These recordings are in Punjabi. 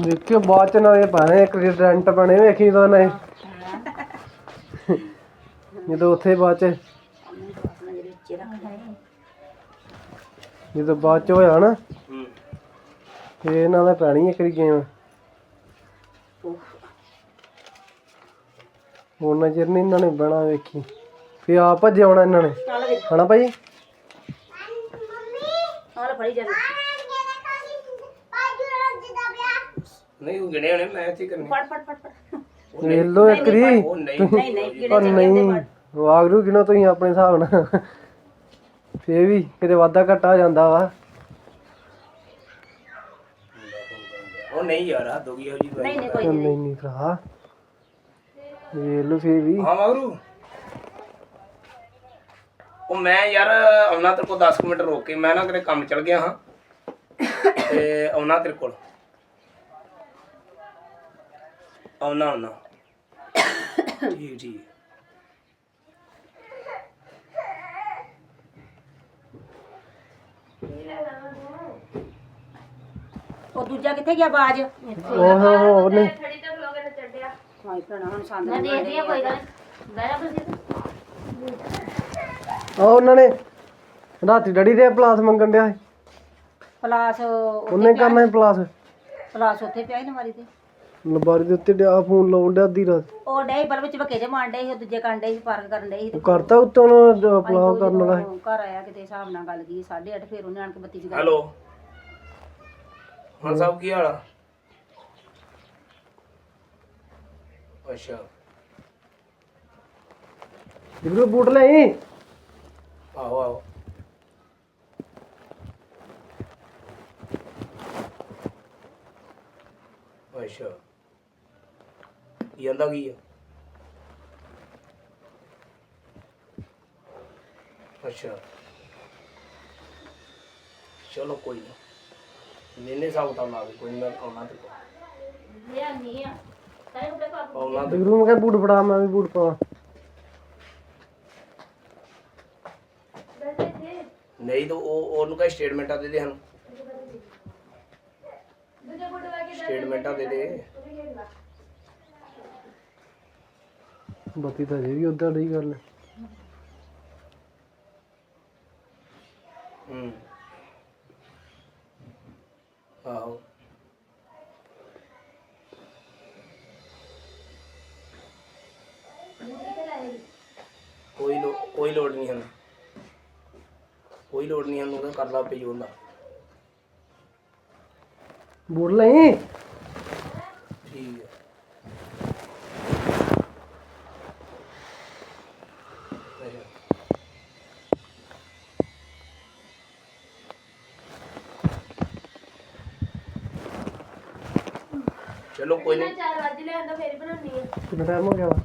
ਦੇਖਿਓ ਬਾਅਦ ਚ ਨਾਲੇ ਪਾਣੇ ਇੱਕ ਰੈਂਟ ਬਣੇ ਵੇਖੀ ਤਾਂ ਨੇ ਜਦੋਂ ਉੱਥੇ ਬਾਅਦ ਚ ਜਦੋਂ ਬਾਅਦ ਚ ਹੋਇਆ ਨਾ ਫੇਰ ਇਹਨਾਂ ਦਾ ਪੈਣੀ ਇੱਕ ਗੇਮ ਉਹਨਾਂ ਚਿਰ ਨਹੀਂ ਇਹਨਾਂ ਨੇ ਬਣਾ ਵੇਖੀ। ਫੇਰ ਆ ਭੱਜੇ ਆਉਣਾ ਇਹਨਾਂ ਨੇ। ਹਨਾ ਭਾਈ? ਹਾਲ ਫੜੀ ਜਾ ਨਹੀਂ ਉਹ ਗਿਣੇ ਹੋਣੇ ਮੈਂ ਇੱਥੇ ਕਰਨੇ। ਫੜ ਫੜ ਫੜ ਫੜ। ਵੇਖ ਲੋ ਇੱਕ ਰੀ। ਉਹ ਨਹੀਂ ਨਹੀਂ ਨਹੀਂ ਕਿਹੜੇ ਪਰ ਚੰਗੇ ਹੁੰਦੇ ਨਹੀਂ ਵਾਗਰੂ ਗਿਣੋ ਤੁਸੀਂ ਆਪਣੇ ਹਿਸਾਬ ਨਾਲ। ਫੇਰ ਵੀ ਕਿਤੇ ਵਾਧਾ ਘਟਾ ਹੋ ਜਾਂਦਾ ਵਾ। ਉਹ ਨਹੀਂ ਯਾਰ ਆ ਦੋਗੀ ਹੋ ਜੀ ਨਹੀਂ ਨਹੀਂ ਕੋਈ ਚੱਲ ਨਹੀਂ ਨਹੀਂ ਨਹੀਂ ਭਰਾ। ਵੇਖ ਲੋ ਫੇਰ ਵੀ। ਹਾਂ ਮਗਰੂ ਉਹ ਮੈਂ ਯਾਰ ਆਉਣਾ ਤੇਰੇ ਕੋਲ 10 ਕੁ ਮਿੰਟ ਰੋਕ ਕੇ ਮੈਂ ਨਾ ਕਿਤੇ ਕੰਮ ਚਲ ਗਿਆ ਹਾਂ। ਤੇ ਆਉਣਾ ਤੇਰੇ ਕੋਲ। ਆਉਣਾ ਆਉਣਾ। ਠੀਕ ਠੀਕ ਉਹ ਦੂਜਾ ਕਿੱਥੇ ਗਿਆ ਬਾਜ? ਉਹ ਹੋ ਉਹਨੇ ਹਾਏ ਭੈਣਾ ਹੁਣ ਸੰਦ ਮੈਂ ਦੇਖਦੀ ਆ ਕੋਈ ਗੱਲ ਬਹਿ ਜਾ ਤੁਸੀਂ। ਆ ਉਹਨਾਂ ਨੇ ਰਾਤੀ ਡੜੀ ਦੇ ਪਲਾਸ ਮੰਗਣ ਡਿਆ ਸੀ। ਪਲਾਸ ਉਹਨੇ ਕਰਨਾ ਸੀ ਪਲਾਸ। ਪਲਾਸ ਉੱਥੇ ਪਿਆ ਸੀ ਨਮਾਰੀ ਤੇ। ਲਬਾਰੀ ਦੇ ਉੱਤੇ ਡਿਆ ਫੋਨ ਲਾਉਣ ਡਿਆ ਅੱਧੀ ਰਾਤ। ਉਹ ਡੇ ਬਲ ਵਿੱਚ ਵਕੇ ਜੇ ਮਾਰਨ ਡੇ ਸੀ ਉਹ ਦੂਜੇ ਕਾਂਡੇ ਸੀ ਪਾਰਕ ਕਰਨ ਡੇ ਸੀ। ਉਹ ਕਰਤਾ ਉੱਤੋਂ ਨੂੰ ਪਲਾਸ ਕਰਨ ਵਾਲਾ ਸੀ। ਘਰ ਆਇਆ ਕਿਤੇ ਹਿਸਾਬ ਨਾਲ ਗੱਲ ਕੀ 8:30 ਫਿਰ ਉਹਨੇ ਆਣ ਕੇ ਬੱਤੀ ਜਗਾ ਹੈਲੋ। ਹਾਂ ਸਾਹਿਬ ਕੀ ਹਾਲ ਆ? ਅੱਛਾ। ਜਿਗਰੂ ਬੂਟ ਲਈ ਆਹੋ ਆਹੋ। ਅੱਛਾ। ਕੀ ਕਹਿੰਦਾ ਕੀ ਆ? ਅੱਛਾ। ਚਲੋ ਕੋਈ ਨਾ। ਮੈਨੇ ਸਾਬ ਤਾਂ ਲਾ ਦੇ ਕੋਈ ਨਾ ਆਉਣਾ ਤੇ ਲਿਆ ਨਹੀਂ ਆ। ਸਾਰੇ ਕੱਪੜੇ ਪਾ ਆਉਣਾ ਤੇ ਜਿਗਰੂ ਮੈਂ ਕਿਹਾ ਬੂਟ ਫੜਾ ਮੈਂ ਵੀ ਬੂਟ ਪਾਵਾਂ। ਨਹੀਂ ਤਾਂ ਉਹ ਉਹਨੂੰ ਕਹੇ ਸਟੇਟਮੈਂਟਾਂ ਦੇ ਦੇ ਸਾਨੂੰ। ਸਟੇਟਮੈਂਟਾਂ ਦੇ ਦੇ। ਬੱਤੀ ਤਾਂ ਜੇ ਵੀ ਉਦਾਂ ਦੀ ਗੱਲ ਹੈ। ਆਹੋ। ਕੋਈ ਲੋ ਕੋਈ ਲੋੜ ਨਹੀਂ ਹਨ ਕੋਈ ਲੋੜ ਨਹੀਂ ਹਨ ਉਹਦਾ ਕਰ ਲਾ ਪਈ ਹੁੰਦਾ ਬੂਟ ਲਈ ਠੀਕ ਹੈ ਅੱਛਾ। ਚਲੋ ਕੋਈ ਨਹੀਂ ਚਾਰ ਵਜੇ ਲਿਆਂਦਾ ਫੇਰ ਬਣਾਉਣੀ ਆ। ਕਿੰਨਾ ਟਾਈਮ ਹੋ ਗਿਆ ਵਾ?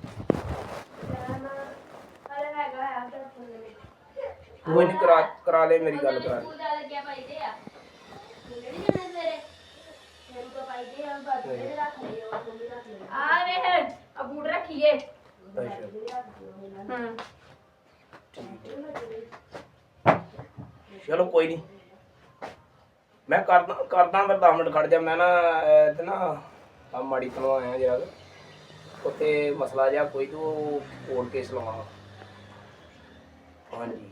ਹਲੇ ਹੈਗਾ ਆ ਫਿਰ ਕੋਈ ਨਹੀਂ ਕਰਾ ਕਰਾ ਲੈ ਮੇਰੀ ਗੱਲ ਕਰਾ। ਲੈ ਪੂਜਾ ਲੱਗਿਆ ਪਾਈਦੇ ਆ। ਜਿਹੜੀ ਜਣੇ ਸਵੇਰੇ। ਮੈਨੂੰ ਤਾਂ ਪਾਈਦੇ ਆ ਬਾਅਦ ਵਿੱਚ ਰੱਖ ਲਿਓ ਮੰਮੀ ਰੱਖ ਲਿਓ ਆ। ਵੇਖ ਆ ਬੂਟ ਰੱਖੀਏ। ਅੱਛਾ। ਹਾਂ। ਚਲੋ ਕੋਈ ਨਹੀਂ ਮੈਂ ਕਰਦਾ ਕਰਦਾ ਫਿਰ 10 ਮਿੰਟ ਖੜ ਜਾ। ਮੈਂ ਨਾ ਅਹ, ਤੇ ਨਾ ਆ ਮਾੜੀ ਤੋਂ ਆਇਆ ਜਰਾ ਉੱਥੇ ਮਸਲਾ ਜਿਹਾ ਕੋਈ ਤੋਂ ਕੋਰਟ ਕੇਸ ਲਵਾਉਣਾ ਹਾਂਜੀ।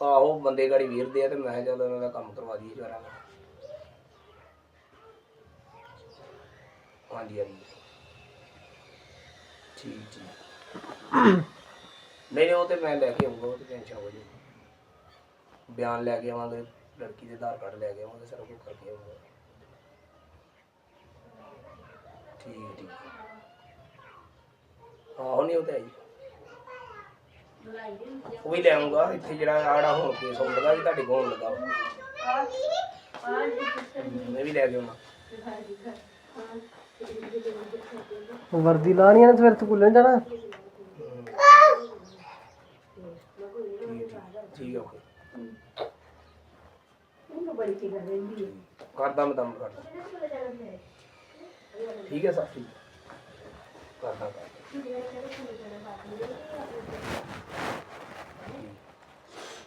ਆਹੋ, ਬੰਦੇ ਗਾੜੀ ਵੀਰਦੇ ਆ ਤੇ ਮੈਂ ਕਿਹਾ ਚੱਲ ਉਹਨਾਂ ਦਾ ਕੰਮ ਕਰਵਾ ਦਈਏ ਜਰਾ ਹਾਂਜੀ ਹਾਂਜੀ। ਠੀਕ ਠੀਕ। ਨਹੀਂ ਉਹ ਤੇ ਮੈਂ ਲੈ ਕੇ ਆਉਂਗਾ ਉਹ ਤੇ ਟੈਨਸ਼ਨ ਹੋ ਜੀ ਬਿਆਨ ਲੈ ਕੇ ਆਵਾਂਗੇ, ਲੜਕੀ ਦੇ ਆਧਾਰ ਕਾਰਡ ਲੈ ਕੇ ਆਵਾਂਗੇ, ਸਾਰਾ ਕੁਝ ਕਰਕੇ ਆਵਾਂਗੇ। ਠੀਕ ਠੀਕ ਆਹੋ ਨਹੀਂ ਉਹ ਤੇ ਆਈ ਉਹ ਵੀ ਲੈ ਆਉਂਗਾ ਇੱਥੇ ਜਿਹੜਾ ਆੜਾ ਹੁਣ ਕੇਸ ਹੋਣ ਲੱਗਾ ਵੀ ਤੁਹਾਡੇ ਕੋਲ ਹੋਣ ਲੱਗਾ। ਵਾ। ਮੈਂ ਵੀ ਲੈ ਕੇ ਆਉਣਾ। ਵਰਦੀ ਲਾਣੀ ਆ ਨਾ ਸਵੇਰ ਸਕੂਲੇ ਨੀ ਜਾਣਾ। ਠੀਕ ਠੀਕ ਠੀਕ ਆ। ਓਕੇ ਕਰਦਾ ਮੈਂ ਦਮ ਕਰਦਾ। ਠੀਕ ਹੈ ਸਰ ਠੀਕ ਕਰਦਾ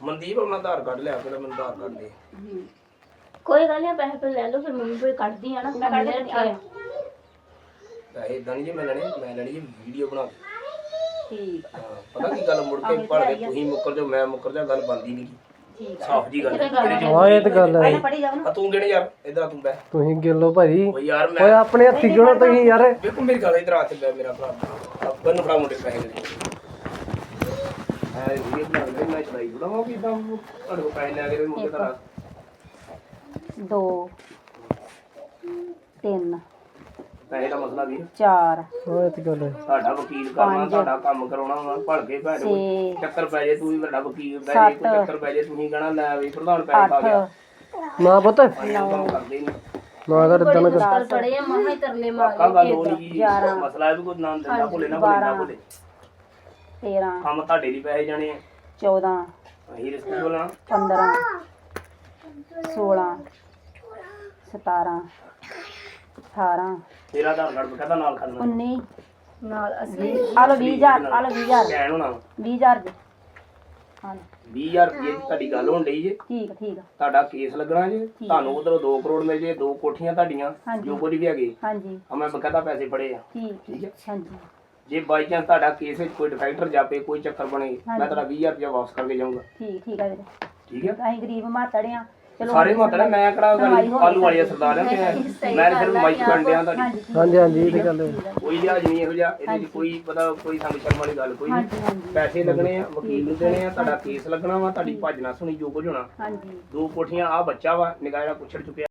ਮਨਦੀਪ ਆਪਣਾ ਆਧਾਰ ਕਾਰਡ ਲਿਆ ਪਹਿਲਾਂ ਮੈਨੂੰ ਆਧਾਰ ਕਾਰਡ ਦੇ। ਕੋਈ ਗੱਲ ਨਹੀਂ ਪੈਸੇ ਪੇ ਲੈ ਲਓ ਫਿਰ ਮੰਮੀ ਕੋਈ ਕੱਢਦੀ ਆ ਨਾ ਮੈਂ ਕੱਢ ਰੱਖਿਆ ਆ। ਪੈਸੇ ਇਦਾਂ ਨਹੀਂ ਜੇ ਮੈਂ ਲੈਣੇ ਮੈਂ ਲੈਣੀ ਜੀ ਵੀਡੀਓ ਬਣਾ ਕੇ। ਠੀਕ ਆ। ਹਾਂ, ਪਤਾ ਕੀ ਗੱਲ ਮੁੜ ਕੇ ਭੜ ਕੇ ਤੁਸੀਂ ਮੁੱਕਰ ਜਾਓ ਮੈਂ ਮੁੱਕਰ ਜਾ ਗੱਲ ਬਣਦੀ ਨਹੀਂ ਠੀਕ ਆ। ਸਾਫ਼ ਜੀ ਗੱਲ ਹਾਂ। ਇਹ ਤਾਂ ਗੱਲ ਹੈ। ਪਹਿਲਾਂ ਪੜੀ ਜਾਓ ਨਾ। ਆ ਤੂੰ ਕਿਹੜੇ ਯਾਰ? ਇਧਰ ਤੂੰ ਬੈ ਤੁਸੀਂ ਗਿੱਲੋ ਭਾਜੀ। ਓ ਯਾਰ ਓਏ ਮੈਂ ਆਪਣੇ ਹੱਥੀ ਕਿਉਂ ਨਾ ਤੁਸੀਂ ਯਾਰ। ਵੇਖੋ ਮੇਰੀ ਗੱਲ ਇਧਰ ਆ ਤੇ ਬੈ ਮੇਰਾ ਭਰਾ। ਅੱਬਨ ਨੂੰ ਫੜਾ ਮੁੰਡੇ ਪੈਸੇ ਦੇ ਐ ਇਹ ਲੈ ਮੈਂ ਚਲਾਈ ਬੜਾ ਉਹ ਕਿਦਾਂ ਤੁਹਾਡੇ ਕੋਲ ਪੈਸੇ ਲੈ ਕੇ ਤੇ ਮੁੰਡੇ ਤਰਾ ਦੋ ਤਿੰਨ। ਪੈਸੇ ਦਾ ਮਸਲਾ ਵੀ ਚਾਰ। ਓਏ ਇਹ ਤਾਂ ਗੱਲ ਹੈ ਤੁਹਾਡਾ ਵਕੀਲ ਕਰਨਾ ਤੁਹਾਡਾ ਕੰਮ ਕਰਾਉਣਾ ਵਾ ਭੜ ਕੇ ਭੈਣ ਕੋਲ ਛੇ। ਚੱਕਰ ਪੈ ਜੇ ਤੂੰ ਵੀ ਵੱਡਾ ਵਕੀਲ ਦਾ ਜੇ ਕੋਈ ਚੱਕਰ ਪੈ ਜੇ ਤੁਸੀਂ ਕਹਣਾ ਲੈ ਵੀ ਪ੍ਰਧਾਨ ਪੈਸੇ ਖਾ ਗਿਆ। ਅੱਠ। ਨਾ ਪੁੱਤ। ਅਸੀਂ ਉਹ ਕੰਮ ਕਰਦੇ ਨਹੀਂ। ਨਾ ਕਰ ਇਦਾਂ ਨਾ ਕਰ। ਪਰ ਪੜੇ ਆ ਮਹਾਂ ਹੀ ਤਰਲੇ ਮਾਰ ਪੱਕਾ ਗੱਲ ਹੋ ਰਹੀ ਮਸਲਾ ਇਹ ਵੀ ਕੋਈ ਨਾ ਦਿੰਦਾ ਭੁੱਲੇ ਨਾ ਭੁੱਲੇ ਨਾ ਭੁੱਲੇ। ਤੇਰਾਂ। ਕੰਮ ਤੁਹਾਡੇ ਲਈ ਪੈਸੇ ਜਾਣੇ ਆ। ਚੌਦਾਂ। ਅਸੀਂ ਰਿਸਕ ਬੋਲਣਾ। ਪੰਦਰਾਂ। ਸੋਲਾਂ। ਸਤਾਰਾਂ। ਅਠਾਰਾਂ। ਤੇਰਾ ਆਧਾਰ ਕਾਰਡ ਬਕਾਇਦਾ ਨਾਲ ਖੜਨਾ। ਉੱਨੀ ਨਾਲ ਅਸੀਂ ਆ ਲਓ 20000 ਆ ਲਓ 20000 ਕਹਿਣ ਹੋਣਾ 20000 ਦੇ ਹਾਂ। 20000 ਰੁਪਏ ਦੀ ਤੁਹਾਡੀ ਗੱਲ ਹੋਣ ਡਈ ਜੇ। ਠੀਕ ਆ, ਠੀਕ ਆ। ਤੁਹਾਡਾ ਕੇਸ ਲੱਗਣਾ ਜੇ। ਤੁਹਾਨੂੰ ਉਧਰੋਂ 2 ਕਰੋੜ ਮਿਲ ਜੇ ਦੋ ਕੋਠੀਆਂ ਤੁਹਾਡੀਆਂ ਹਾਂਜੀ। ਜੋ ਕੁਝ ਵੀ ਹੈਗੇ। ਹਾਂਜੀ। ਆ ਮੈਂ ਬਕਾਇਦਾ ਪੈਸੇ ਫੜੇ ਆ। ਠੀਕ ਠੀਕ ਹੈ ਹਾਂਜੀ। ਜੇ ਬਾਈ ਚਾਂਸ ਤੁਹਾਡਾ ਕੇਸ ਵਿੱਚ ਕੋਈ ਡਿਫੈਕਟਰ ਜਾਪੇ ਕੋਈ ਚੱਕਰ ਬਣੇ ਮੈਂ ਤੁਹਾਡਾ 20000 ਰੁਪਏ ਵਾਪਸ ਕਰਕੇ ਜਾਊਂਗਾ। ਠੀਕ ਠੀਕ ਆ ਵੀਰੇ। ਠੀਕ ਹੈ ਅਸੀਂ ਗਰੀਬ ਮਾਤੜਿਆ ਸਾਰੇ ਮਤਲਬ ਮੈਂ ਕਿਹੜਾ ਗੱਲ ਆਲੂ ਵਾਲੀ ਸਰਦਾਰ ਆ ਤੇ ਮੈਂ ਸਿਰਫ ਮਾਈਕ ਕੰਡਿਆਂ ਤੁਹਾਡੀ। ਹਾਂਜੀ ਹਾਂਜੀ ਇਹ ਤਾਂ ਗੱਲ ਹੈ ਕੋਈ ਲਿਹਾਜ਼ ਨਹੀਂ ਇਹੋ ਜਿਹਾ ਇਹਦੇ 'ਚ ਕੋਈ ਪਤਾ ਕੋਈ ਸੰਗ ਸ਼ਰਮ ਵਾਲੀ ਗੱਲ ਕੋਈ ਨਹੀਂ। ਪੈਸੇ ਲੱਗਣੇ ਆ ਵਕੀਲ ਨੂੰ ਦੇਣੇ ਆ ਤੁਹਾਡਾ ਕੇਸ ਲੱਗਣਾ ਵਾ ਤੁਹਾਡੀ ਭੱਜ ਨਾ ਸੁਣੀ ਜੋ ਕੁਝ ਹੋਣਾ। ਹਾਂਜੀ। ਦੋ ਕੋਠੀਆਂ ਆ ਬੱਚਾ ਵਾ ਨਿਗਾਹ ਜਿਹੜਾ ਪੁੱਛੜ ਚੁੱਕਿਆ।